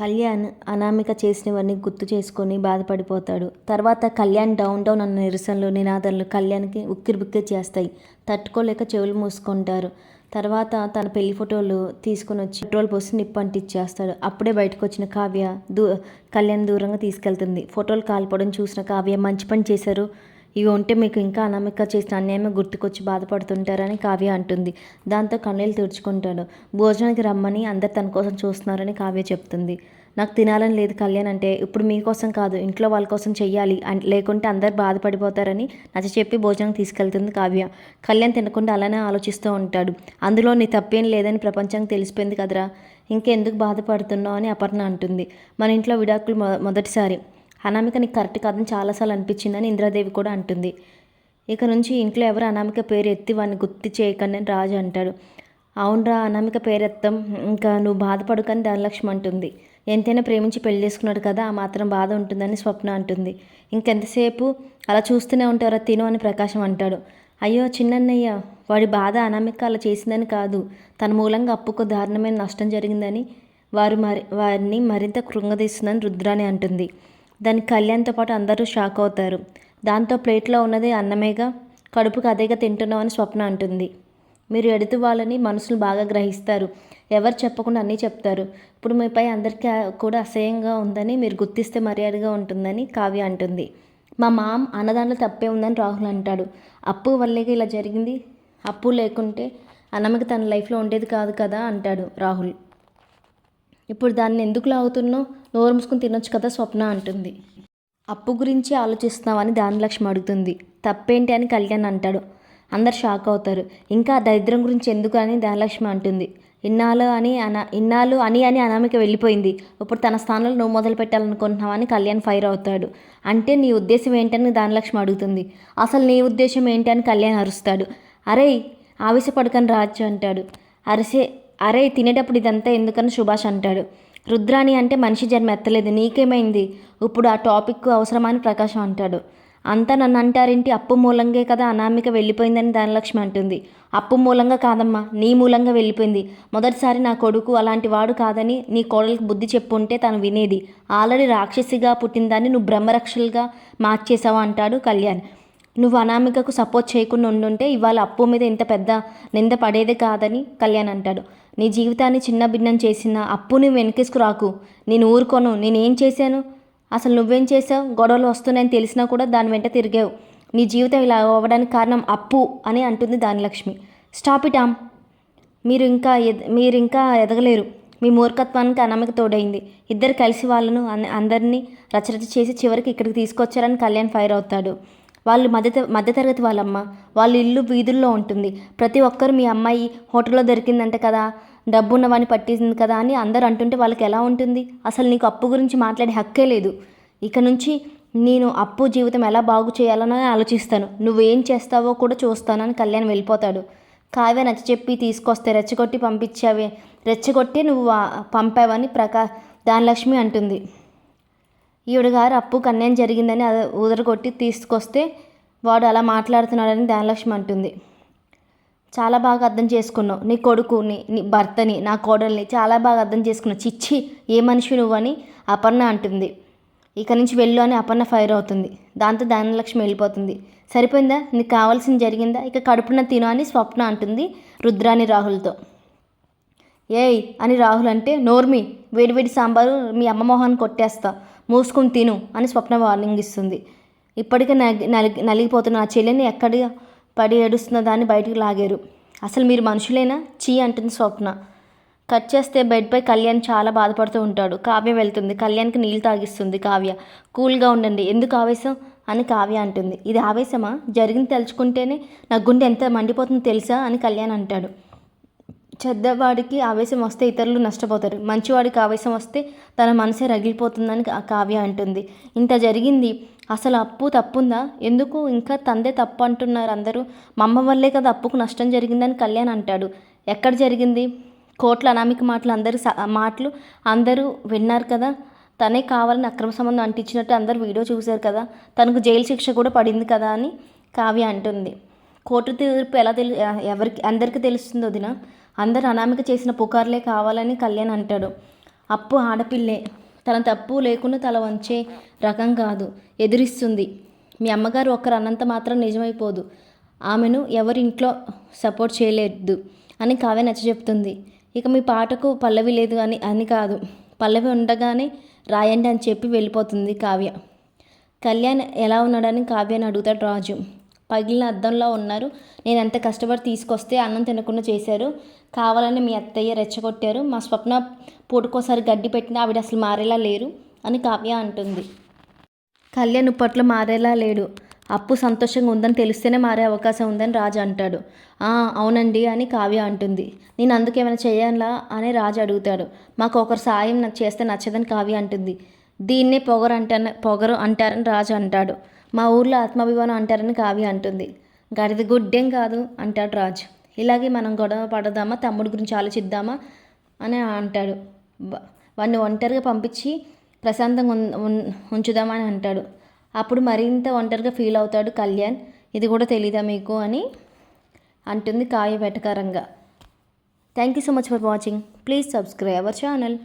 కళ్యాణ్ అనామిక చేసినవన్నీ గుర్తు చేసుకొని బాధపడిపోతాడు. తర్వాత కళ్యాణ్ డౌన్ డౌన్ అన్న నిరసనలు నినాదాలు కళ్యాణ్కి ఉక్కిరి బిక్కిరి చేస్తాయి. తట్టుకోలేక చెవులు మూసుకుంటారు. తర్వాత తన పెళ్ళి ఫోటోలు తీసుకొని వచ్చి పెట్రోల్ పోసి నిప్పు అంటిచ్చేస్తాడు అప్పుడే బయటకు వచ్చిన కావ్య దూ కళ్యాణ్ దూరంగా తీసుకెళ్తుంది. ఫోటోలు కాలిపోవడం చూసిన కావ్య మంచి పని చేశారు. ఇవి ఉంటే మీకు ఇంకా అనామిక చేసిన అన్యాయమే గుర్తుకొచ్చి బాధపడుతుంటారని కావ్య అంటుంది. దాంతో కన్నీళ్ళు తుడుచుకుంటాడు. భోజనానికి రమ్మని అందరు తన కోసం చూస్తున్నారని కావ్య చెప్తుంది. నాకు తినాలని లేదు కళ్యాణ్ అంటే ఇప్పుడు మీకోసం కాదు ఇంట్లో వాళ్ళ కోసం చెయ్యాలి లేకుంటే అందరు బాధపడిపోతారని నచ్చ చెప్పి భోజనం తీసుకెళ్తుంది కావ్య. కళ్యాణ్ తినకుండా అలానే ఆలోచిస్తూ ఉంటాడు. అందులో నీ తప్పేం లేదని ప్రపంచానికి తెలిసిపోయింది కదరా. ఇంకెందుకు బాధపడుతున్నావు అని అపర్ణ అంటుంది. మన ఇంట్లో విడాకులు మొ మొదటిసారి. అనామిక నీకు కరెక్ట్ కాదని చాలాసార్లు అనిపించిందని ఇంద్రాదేవి కూడా అంటుంది. ఇక నుంచి ఇంట్లో ఎవరు అనామిక పేరు ఎత్తి వాడిని గుర్తు చేయకండి అని రాజు అంటాడు. అవునరా అనామిక పేరెత్తం ఇంకా నువ్వు బాధపడుకని ధనలక్ష్మి అంటుంది. ఎంతైనా ప్రేమించి పెళ్ళి చేసుకున్నాడు కదా ఆ మాత్రం బాధ ఉంటుందని స్వప్న అంటుంది. ఇంకెంతసేపు అలా చూస్తూనే ఉంటారా తిను అని ప్రకాశం అంటాడు. అయ్యో చిన్నన్నయ్య వాడి బాధ అనామిక అలా చేసిందని కాదు. తన మూలంగా అప్పుకు దారుణమైన నష్టం జరిగిందని వారు మరి వారిని మరింత కృంగదీస్తుందని రుద్రాని అంటుంది. దానికి కళ్యాణ్తో పాటు అందరూ షాక్ అవుతారు. దాంతో ప్లేట్లో ఉన్నది అన్నమేగా కడుపుకు అదేగా తింటున్నామని స్వప్న అంటుంది. మీరు ఎడుతు వాళ్ళని మనుషులు బాగా గ్రహిస్తారు. ఎవరు చెప్పకుండా అన్నీ చెప్తారు. ఇప్పుడు మీపై అందరికీ కూడా అసహ్యంగా ఉందని మీరు గుర్తిస్తే మర్యాదగా ఉంటుందని కావ్య అంటుంది. మా మామ్ అన్నదాంట్లో తప్పే ఉందని రాహుల్ అంటాడు. అప్పు వల్లేగా ఇలా జరిగింది? అప్పు లేకుంటే అన్నమ్మకి తన లైఫ్లో ఉండేది కాదు కదా అంటాడు రాహుల్. ఇప్పుడు దాన్ని ఎందుకు లాగుతున్నావు? నోరు మూసుకుని తినొచ్చు కదా స్వప్న అంటుంది. అప్పు గురించి ఆలోచిస్తున్నావని దానిలక్ష్మి అడుగుతుంది. తప్పేంటి అని కళ్యాణ్ అంటాడు. అందరు షాక్ అవుతారు. ఇంకా దరిద్రం గురించి ఎందుకు అని ధనలక్ష్మి అంటుంది. ఇన్నాళ్ళు అని అన ఇన్నాళ్ళు అని అని అనామిక వెళ్ళిపోయింది. ఇప్పుడు తన స్థానంలో నువ్వు మొదలు పెట్టాలనుకుంటున్నావని కళ్యాణ్ ఫైర్ అవుతాడు. అంటే నీ ఉద్దేశం ఏంటని ధనలక్ష్మి అడుగుతుంది. అసలు నీ ఉద్దేశం ఏంటి అని కళ్యాణ్ అరుస్తాడు. అరే ఆవేశపడకని రాజు అంటాడు. అరిసే అరే తినేటప్పుడు ఇదంతా ఎందుకని సుభాష్ అంటాడు. రుద్రాణి అంటే మనిషి జన్మ ఎత్తలేదు నీకేమైంది? ఇప్పుడు ఆ టాపిక్ అవసరమని ప్రకాశం అంటాడు. అంతా నన్ను అంటారేంటి? అప్పు మూలంగే కదా అనామిక వెళ్ళిపోయిందని ధనలక్ష్మి అంటుంది. అప్పు మూలంగా కాదమ్మా నీ మూలంగా వెళ్ళిపోయింది. మొదటిసారి నా కొడుకు అలాంటి వాడు కాదని నీ కోడలికి బుద్ధి చెప్పుంటే తను వినేది. ఆల్రెడీ రాక్షసిగా పుట్టిందాన్ని నువ్వు బ్రహ్మరక్షలుగా మార్చేసావు అంటాడు కళ్యాణ్. నువ్వు అనామికకు సపోర్ట్ చేయకుండా ఉండుంటే ఇవాళ అప్పు మీద ఇంత పెద్ద నింద పడేదే కాదని కళ్యాణ్ అంటాడు. నీ జీవితాన్ని చిన్న భిన్నం చేసిన అప్పుని వెనకేసుకు రాకు. నేను ఊరుకోను. నేనేం చేశాను? అసలు నువ్వేం చేసావు గొడవలు వస్తున్నాయని తెలిసినా కూడా దాని వెంట తిరిగావు. నీ జీవితం ఇలా అవ్వడానికి కారణం అప్పు అని అంటుంది దానిలక్ష్మి. స్టాప్ ఇట్ ఆమ్ మీరు ఇంకా ఎద మీరు ఇంకా ఎదగలేరు. మీ మూర్ఖత్వానికి అనామిక తోడైంది. ఇద్దరు కలిసి వాళ్ళను అందరినీ రచరచ చేసి చివరికి ఇక్కడికి తీసుకొచ్చారని కళ్యాణ్ ఫైర్ అవుతాడు. వాళ్ళు మధ్య మధ్యతరగతి వాళ్ళమ్మ. వాళ్ళ ఇల్లు వీధుల్లో ఉంటుంది. ప్రతి ఒక్కరు మీ అమ్మాయి హోటల్లో దొరికిందంట కదా డబ్బు ఉన్నవాని పట్టింది కదా అని అందరు అంటుంటే వాళ్ళకి ఎలా ఉంటుంది? అసలు నీకు అప్పు గురించి మాట్లాడే హక్కే లేదు. ఇక నుంచి నేను అప్పు జీవితం ఎలా బాగు చేయాలని ఆలోచిస్తాను. నువ్వేం చేస్తావో కూడా చూస్తానని కళ్యాణ్ వెళ్ళిపోతాడు. కావ్య నచ్చ చెప్పి తీసుకొస్తే రెచ్చగొట్టి పంపించావే రెచ్చగొట్టి నువ్వు పంపావని ప్రకా దానలక్ష్మి అంటుంది. ఈవిడ గారు అప్పు కన్యాయం జరిగిందని అది ఊదరగొట్టి తీసుకొస్తే వాడు అలా మాట్లాడుతున్నాడని ధనలక్ష్మి అంటుంది. చాలా బాగా అర్థం చేసుకున్నావు. నీ కొడుకుని నీ భర్తని నా కోడల్ని చాలా బాగా అర్థం చేసుకున్నావు. చిచ్చి ఏ మనిషి నువ్వని అపర్ణ అంటుంది. ఇక నుంచి వెళ్ళు అని అపర్ణ ఫైర్ అవుతుంది. దాంతో ధనలక్ష్మి వెళ్ళిపోతుంది. సరిపోయిందా? నీకు కావాల్సింది జరిగిందా? ఇక కడుపున తిను అని స్వప్న అంటుంది రుద్రాని రాహుల్తో. ఏయ్ అని రాహుల్ అంటే నోర్మి వేడివేడి సాంబారు మీ అమ్మ మొహాన్ని కొట్టేస్తా. మూసుకుని తిను అని స్వప్న వార్నింగ్ ఇస్తుంది. ఇప్పటికే నలిగి నలిగిపోతున్న ఆ చెల్లెని ఎక్కడ పడి ఏడుస్తున్న దాన్ని బయటకు లాగారు. అసలు మీరు మనుషులేనా? చీ అంటుంది స్వప్న. కట్ చేస్తే బెడ్పై కళ్యాణ్ చాలా బాధపడుతూ ఉంటాడు. కావ్య వెళ్తుంది. కళ్యాణ్కి నీళ్ళు తాగిస్తుంది కావ్య. కూల్గా ఉండండి. ఎందుకు ఆవేశం? అని కావ్య అంటుంది. ఇది ఆవేశమా? జరిగింది తలుచుకుంటేనే నా గుండె ఎంత మండిపోతుందో తెలుసా? అని కళ్యాణ్ అంటాడు. చెడ్డవాడికి ఆవేశం వస్తే ఇతరులు నష్టపోతారు. మంచివాడికి ఆవేశం వస్తే తన మనసే రగిలిపోతుందని ఆ కావ్య అంటుంది. ఇంత జరిగింది. అసలు అప్పు తప్పుందా? ఎందుకు? ఇంకా తందే తప్పు అంటున్నారు అందరూ. మా అమ్మ వల్లే కదా అప్పుకు నష్టం జరిగిందని కళ్యాణ్ అంటాడు. ఎక్కడ జరిగింది? కోట్ల అనామిక మాటలు అందరూ స- మాటలు అందరూ విన్నారు కదా. తనే కావాలని అక్రమ సంబంధం అంటించినట్టు అందరూ వీడియో చూశారు కదా. తనకు జైలు శిక్ష కూడా పడింది కదా అని కావ్య అంటుంది. కోర్టు తీర్పు ఎలా తెలి ఎవరికి అందరికీ తెలుస్తుంది వదిన అందరు అనామిక చేసిన పుకార్లే కావాలని కళ్యాణ్ అంటాడు. అప్పు ఆడపిల్లే. తన తప్పు లేకుండా తల వంచే రకం కాదు. ఎదిరిస్తుంది. మీ అమ్మగారు ఒక్కరు అన్నంత మాత్రం నిజమైపోదు. ఆమెను ఎవరి ఇంట్లో సపోర్ట్ చేయలేదు అని కావ్య నచ్చ చెప్తుంది. ఇక మీ పాటకు పల్లవి లేదు అని అని కాదు. పల్లవి ఉండగానే రాయండి అని చెప్పి వెళ్ళిపోతుంది కావ్య. కళ్యాణ్ ఎలా ఉన్నాడని కావ్యాన్ని అడుగుతాడు రాజు. పగిలిన అద్దంలో ఉన్నారు. నేను ఎంత కష్టపడి తీసుకొస్తే అన్నం తినకుండా చేశారు. కావాలని మీ అత్తయ్య రెచ్చగొట్టారు. మా స్వప్న పూటకోసారి గడ్డి పెట్టినా ఆవిడ అసలు మారేలా లేరు అని కావ్య అంటుంది. కళ్యాణ్ ఇప్పట్లో మారేలా లేడు. అప్పు సంతోషంగా ఉందని తెలిస్తేనే మారే అవకాశం ఉందని రాజు అంటాడు. అవునండి అని కావ్య అంటుంది. నేను అందుకేమైనా చేయాలా అని రాజు అడుగుతాడు. మాకు ఒకరు సాయం నాకు చేస్తే నచ్చదని కావ్య అంటుంది. దీన్నే పొగరు అంటాను పొగరు అంటారని రాజు అంటాడు. మా ఊర్లో ఆత్మాభిమానం అంటారని కావ్య అంటుంది. గడిది గుడ్డేం కాదు అంటాడు రాజు. ఇలాగే మనం గొడవ పడదామా తమ్ముడి గురించి ఆలోచిద్దామా అని అంటాడు. వాడిని ఒంటరిగా పంపించి ప్రశాంతంగా ఉన్- ఉన్- ఉంచుదామని అంటాడు. అప్పుడు మరింత ఒంటరిగా ఫీల్ అవుతాడు కళ్యాణ్. ఇది కూడా తెలీదా మీకు అని అంటుంది కాయ వెటకారంగా. Thank you so much for watching. Please subscribe our channel.